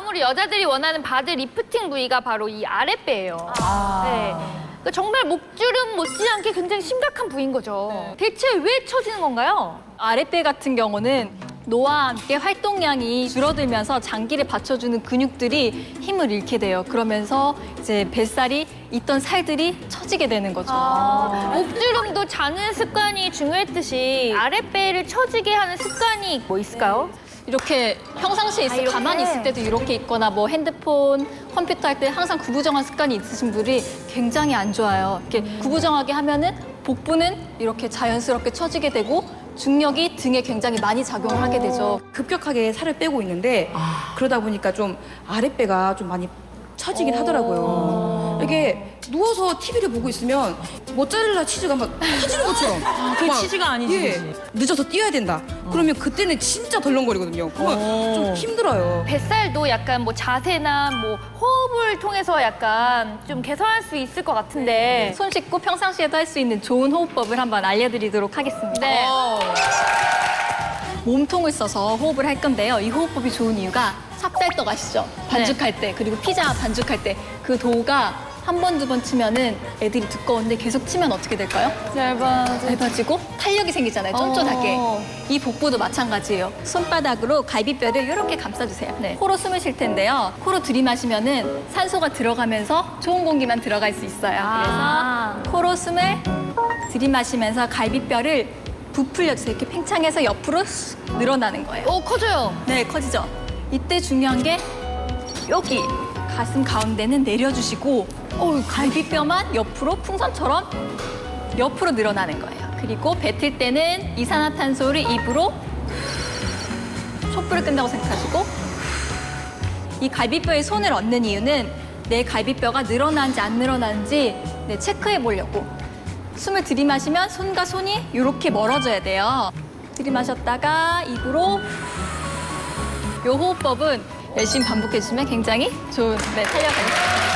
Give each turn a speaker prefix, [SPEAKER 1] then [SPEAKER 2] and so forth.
[SPEAKER 1] 다음으로 여자들이 원하는 바디 리프팅 부위가 바로 이 아랫배예요. 네. 그러니까 정말 목주름 못지않게 굉장히 심각한 부위인 거죠. 대체 왜 처지는 건가요?
[SPEAKER 2] 아랫배 같은 경우는 노화와 함께 활동량이 줄어들면서 장기를 받쳐주는 근육들이 힘을 잃게 돼요. 그러면서 이제 뱃살이 있던 살들이 처지게 되는 거죠.
[SPEAKER 1] 아, 목주름도 자는 습관이 중요했듯이 아랫배를 처지게 하는 습관이 뭐 있을까요?
[SPEAKER 2] 이렇게 평상시에 있어
[SPEAKER 1] 아, 이렇게?
[SPEAKER 2] 가만히 있을 때도 이렇게 있거나 뭐 핸드폰, 컴퓨터 할 때 항상 구부정한 습관이 있으신 분들이 굉장히 안 좋아요. 이렇게 구부정하게 하면은 복부는 이렇게 자연스럽게 처지게 되고 중력이 등에 굉장히 많이 작용을 하게 되죠.
[SPEAKER 3] 급격하게 살을 빼고 있는데 그러다 보니까 좀 아랫배가 좀 많이 처지긴 하더라고요. 이게 누워서 TV를 보고 있으면 모짜렐라 치즈가 막 터지는 것처럼.
[SPEAKER 4] 그
[SPEAKER 3] 막,
[SPEAKER 4] 치즈가 아니지.
[SPEAKER 3] 예, 늦어서 뛰어야 된다. 그러면 그때는 진짜 덜렁거리거든요. 그러면
[SPEAKER 4] 어.
[SPEAKER 3] 좀 힘들어요.
[SPEAKER 1] 뱃살도 약간 뭐 자세나 뭐 호흡을 통해서 약간 좀 개선할 수 있을 것 같은데.
[SPEAKER 2] 손 씻고 평상시에도 할 수 있는 좋은 호흡법을 한번 알려드리도록 하겠습니다.
[SPEAKER 1] 네.
[SPEAKER 2] 몸통을 써서 호흡을 할 건데요. 이 호흡법이 좋은 이유가 찹쌀떡 아시죠? 반죽할 때 그리고 피자 반죽할 때 그 도우가 한 번 두 번 치면은 애들이 두꺼운데 계속 치면 어떻게 될까요?
[SPEAKER 1] 얇아져.
[SPEAKER 2] 얇아지고 탄력이 생기잖아요. 쫀쫀하게.
[SPEAKER 1] 어.
[SPEAKER 2] 이 복부도 마찬가지예요. 손바닥으로 갈비뼈를 이렇게 감싸주세요.
[SPEAKER 1] 네.
[SPEAKER 2] 코로 숨을 쉴 텐데요. 코로 들이마시면은 산소가 들어가면서 좋은 공기만 들어갈 수 있어요.
[SPEAKER 1] 아.
[SPEAKER 2] 그래서 코로 숨을 들이마시면서 갈비뼈를 부풀려주세요. 이렇게 팽창해서 옆으로 쑥 늘어나는 거예요.
[SPEAKER 1] 오, 커져요.
[SPEAKER 2] 네, 커지죠. 이때 중요한 게 여기 가슴 가운데는 내려주시고 어, 갈비뼈만 옆으로 풍선처럼 옆으로 늘어나는 거예요. 그리고 뱉을 때는 이산화탄소를 입으로 촛불을 끈다고 생각하시고 이 갈비뼈에 손을 얹는 이유는 내 갈비뼈가 늘어나는지 안 늘어나는지 네, 체크해 보려고 숨을 들이마시면 손과 손이 이렇게 멀어져야 돼요. 들이마셨다가 입으로 요 호흡법은 열심히 반복해 주시면 굉장히 좋은 네, 있습니다.